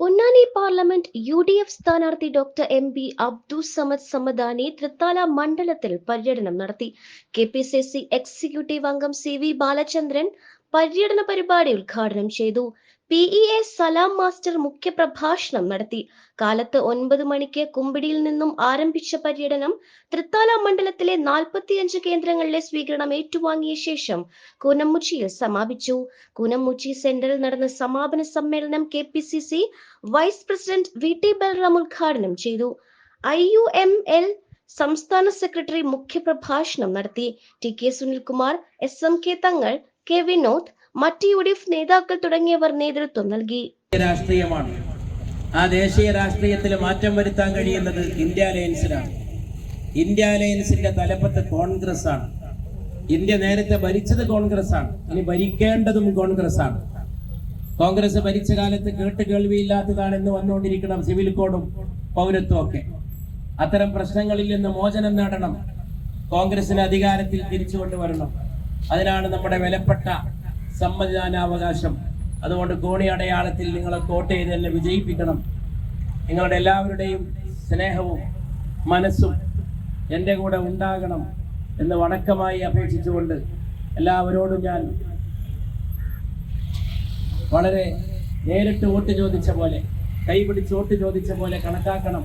Ponnani parliament U D F സ്ഥാനാർത്ഥി doctor M P Abdul Samad Samadani Thrithala മണ്ഡലത്തിൽ പര്യടനം നടത്തി. K P C C executive അംഗം C V Balachandran പര്യടന പരിപാടി ഉദ്ഘാടനം ചെയ്തു. P E A Salam master മുഖ്യപ്രഭാഷണം നടത്തി. കാലത്ത് ഒൻപത് മണിക്ക് കുമ്പിടിയിൽ നിന്നും ആരംഭിച്ച പര്യടനം തൃത്താല മണ്ഡലത്തിലെ നാൽപ്പത്തിയഞ്ച് കേന്ദ്രങ്ങളിലെ സ്വീകരണം ഏറ്റുവാങ്ങിയ ശേഷം കൂനമുച്ചിയിൽ സമാപിച്ചു. കൂനമുച്ചി സെന്ററിൽ നടന്ന സമാപന സമ്മേളനം K P C C vice president V T Balram ഉദ്ഘാടനം ചെയ്തു. ഐ യു എം എൽ സംസ്ഥാന സെക്രട്ടറി മുഖ്യപ്രഭാഷണം നടത്തി. T K Sunilkumar S M K Thangal K Vinod മറ്റ് യു ഡി എഫ് നേതാക്കൾ തുടങ്ങിയവർ നേതൃത്വം നൽകി. രാഷ്ട്രീയമാണ്. ആ ദേശീയ രാഷ്ട്രീയത്തിൽ മാറ്റം വരുത്താൻ കഴിയുന്നത് ഇന്ത്യ അലയൻസിനാണ്. ഇന്ത്യ അലയൻസിന്റെ തലപ്പത്ത് കോൺഗ്രസ് ആണ് ഇന്ത്യ നേരത്തെ ഭരിച്ചത് കോൺഗ്രസ് ആണ് ഇനി ഭരിക്കേണ്ടതും കോൺഗ്രസ് ആണ് കോൺഗ്രസ് ഭരിച്ച കാലത്ത് കേട്ട് കേൾവിയില്ലാത്തതാണെന്ന് വന്നുകൊണ്ടിരിക്കണം സിവിൽ കോഡും പൗരത്വം ഒക്കെ അത്തരം പ്രശ്നങ്ങളിൽ നിന്ന് മോചനം നേടണം. കോൺഗ്രസിന് അധികാരത്തിൽ തിരിച്ചു കൊണ്ടുവരണം അതിനാണ് നമ്മുടെ വിലപ്പെട്ട സമ്മതിദാനാവകാശം. അതുകൊണ്ട് കോണി അടയാളത്തിൽ നിങ്ങളെ കോട്ട് ചെയ്ത് എന്നെ വിജയിപ്പിക്കണം. നിങ്ങളുടെ എല്ലാവരുടെയും സ്നേഹവും മനസ്സും എന്റെ കൂടെ ഉണ്ടാകണം എന്ന് വണക്കമായി അപേക്ഷിച്ചുകൊണ്ട് എല്ലാവരോടും ഞാൻ വളരെ നേരിട്ട് വോട്ട് ചോദിച്ച പോലെ കൈപിടിച്ച് വോട്ട് ചോദിച്ച പോലെ കണക്കാക്കണം.